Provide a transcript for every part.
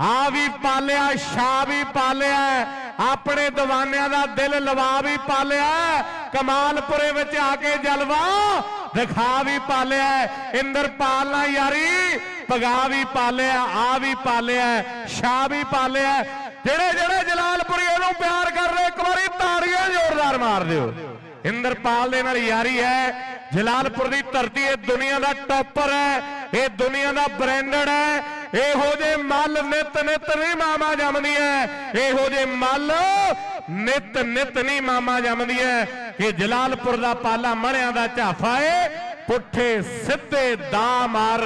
ਆ ਵੀ ਪਾਲਿਆ ਸ਼ਾ ਵੀ ਪਾਲਿਆ, ਆਪਣੇ دیਵਾਨਿਆਂ ਦਾ ਦਿਲ ਲਵਾ ਵੀ ਪਾਲਿਆ, ਕਮਾਲਪੁਰੇ ਵਿੱਚ ਆ ਕੇ ਜਲਵਾ, ਦਿਖਾ ਵੀ ਪਾਲਿਆ, ਇੰਦਰਪਾਲ ਨਾਲ ਯਾਰੀ ਪਗਾ ਵੀ ਪਾਲਿਆ, ਆ ਵੀ ਪਾਲਿਆ ਸ਼ਾ ਵੀ ਪਾਲਿਆ, ਜਿਹੜੇ ਜਿਹੜੇ ਜਲਾਲਪੁਰੀ ਨੂੰ ਪਿਆਰ ਕਰ ਰਹੇ, ਇੱਕ ਵਾਰੀ ਤਾੜੀਆਂ ਜ਼ੋਰਦਾਰ ਮਾਰ ਦਿਓ। ਇੰਦਰਪਾਲ ਦੇ ਨਾਲ ਯਾਰੀ ਹੈ, ਜਲਾਲਪੁਰ ਦੀ ਧਰਤੀ ਇਹ ਦੁਨੀਆ ਦਾ ਟੌਪਰ ਹੈ, ਇਹ ਦੁਨੀਆ ਦਾ ਬ੍ਰਾਂਡਡ ਹੈ ਇਹੋ ਜੇ ਮੱਲ ਨਿਤ ਨਿਤ ਨਹੀਂ ਮਾਮਾ ਜੰਮਦੀ ਹੈ ਇਹੋ ਜੇ ਮੱਲ ਨਿਤ ਨਿਤ ਨਹੀਂ ਮਾਮਾ ਜੰਮਦੀ ਹੈ ਇਹ ਜਲਾਲਪੁਰ ਦਾ ਪਾਲਾ ਮਣਿਆਂ ਦਾ ਝਾਫਾ ਏ, ਪੁੱਠੇ ਸਿੱਧੇ ਦਾ ਮਾਰ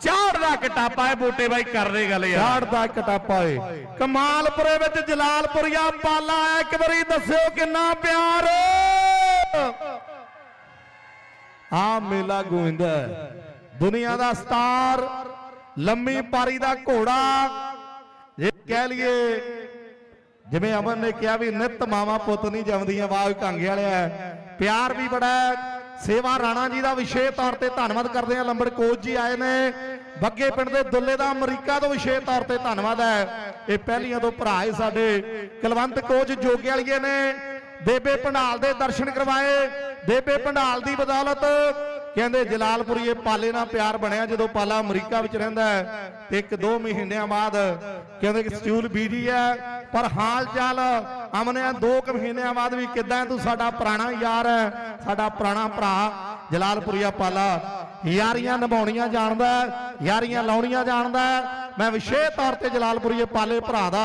ਝਾੜ ਦਾ ਕਟਾਪਾ ਹੈ ਬੂਟੇ ਬਾਈ ਕਰਦੇ ਗੱਲ ਯਾਰ। ਝਾੜ ਦਾ ਕਟਾਪਾ ਏ। ਕਮਾਲਪੁਰੇ ਵਿੱਚ ਜਲਾਲਪੁਰੀਆ ਪਾਲਾ ਹੈ ਇੱਕ ਵਾਰੀ ਦੱਸਿਓ ਕਿੰਨਾ ਪਿਆਰ। ਆ ਮੇਲਾ ਗੋਇੰਦਾ ਹੈ। ਦੁਨੀਆ ਦਾ ਸਟਾਰ ਲੰਮੀ ਪਾਰੀ ਦਾ ਘੋੜਾ। ਇਹ ਕਹਿ ਲਈਏ ਜਿਵੇਂ ਅਮਨ ਨੇ ਕਿਹਾ ਵੀ ਨਿਤ ਮਾਵਾ ਪੁੱਤ ਨਹੀਂ ਜੰਮਦੀਆਂ ਵਾਹ ਕਾਂਗੇ ਵਾਲਿਆ ਪਿਆਰ ਵੀ ਬੜਾ ਹੈ। ਸੇਵਾ ਰਾਣਾ ਜੀ ਦਾ ਵਿਸ਼ੇਸ਼ ਤੌਰ ਤੇ ਧੰਨਵਾਦ ਕਰਦੇ ਹਾਂ। ਲੰਬੜ ਕੋਚ ਜੀ ਆਏ ਨੇ। ਬੱਗੇ ਪਿੰਡ ਦੇ ਦੁੱਲੇ ਦਾ ਅਮਰੀਕਾ ਤੋਂ ਵਿਸ਼ੇਸ਼ ਤੌਰ ਤੇ ਧੰਨਵਾਦ ਹੈ। ਇਹ ਪਹਿਲੀਆਂ ਤੋਂ ਭਰਾ ਹੈ ਸਾਡੇ। ਕੁਲਵੰਤ ਕੋਚ ਜੋਗੇ ਵਾਲੀਏ ਨੇ। ਦੇਬੇ ਪੰਡਾਲ ਦੇ ਦਰਸ਼ਨ ਕਰਵਾਏ। ਦੇਬੇ ਪੰਡਾਲ ਦੀ ਬਦੌਲਤ ਕਹਿੰਦੇ ਜਲਾਲਪੁਰੀਏ ਪਾਲੇ ਨਾਲ ਪਿਆਰ ਬਣਿਆ ਜਦੋਂ ਪਾਲਾ ਅਮਰੀਕਾ ਵਿੱਚ ਰਹਿੰਦਾ ਤੇ ਇੱਕ ਦੋ ਮਹੀਨਿਆਂ ਬਾਅਦ ਕਹਿੰਦੇ ਕਿ ਸਟਿਊਲ ਬੀਜੀ ਹੈ। ਪਰ ਹਾਲ ਚਾਲ ਅਮਨਿਆ ਦੋ ਕੁ ਮਹੀਨਿਆਂ ਬਾਅਦ ਵੀ ਕਿਦਾਂ ਤੂੰ ਸਾਡਾ ਪੁਰਾਣਾ ਯਾਰ ਹੈ ਸਾਡਾ ਪੁਰਾਣਾ ਭਰਾ ਜਲਾਲਪੁਰੀਆ ਪਾਲਾ ਯਾਰੀਆਂ ਨਿਭਾਉਣੀਆਂ ਜਾਣਦਾ ਹੈ, ਯਾਰੀਆਂ ਲਾਉਣੀਆਂ ਜਾਣਦਾ ਹੈ। ਮੈਂ ਵਿਸ਼ੇਸ਼ ਤੌਰ ਤੇ ਜਲਾਲਪੁਰੀਏ ਪਾਲੇ ਭਰਾ ਦਾ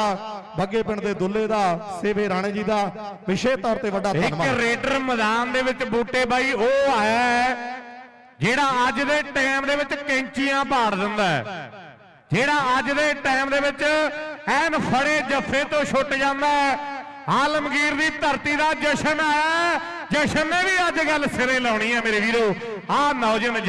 ਬੱਗੇ ਪਿੰਡ ਦੇ ਦੁੱਲੇ ਦਾ ਸੇਵੇ ਰਾਣੇ ਜੀ ਦਾ ਵਿਸ਼ੇਸ਼ ਤੌਰ ਤੇ ਵੱਡਾ ਇੱਕ ਧੰਨਵਾਦ। ਰੇਡਰ ਮੈਦਾਨ ਦੇ ਵਿੱਚ ਬੂਟੇ ਬਾਈ ਉਹ ਆਇਆ ਹੈ। ਜਿਹੜਾ ਅੱਜ ਦੇ ਟਾਈਮ ਦੇ ਵਿੱਚ ਕੈਂਚੀਆਂ ਭਾੜ ਦਿੰਦਾ ਹੈ। ਜਿਹੜਾ ਅੱਜ ਦੇ ਟਾਈਮ ਦੇ ਵਿੱਚ ਐਨ ਫੜੇ ਜੱਫੇ ਤੋਂ ਛੁੱਟ ਜਾਂਦਾ ਹੈ। ਆਲਮਗੀਰ ਦੀ ਧਰਤੀ ਦਾ ਜਸ਼ਨ ਆਇਆ ਹੈ। ਜਸ਼ਨ ਨੇ ਵੀ ਅੱਜ ਗੱਲ ਸਿਰੇ ਲਾਉਣੀ ਹੈ ਮੇਰੇ ਵੀਰੋ। ਆਹ ਨੌਜਵਾਨ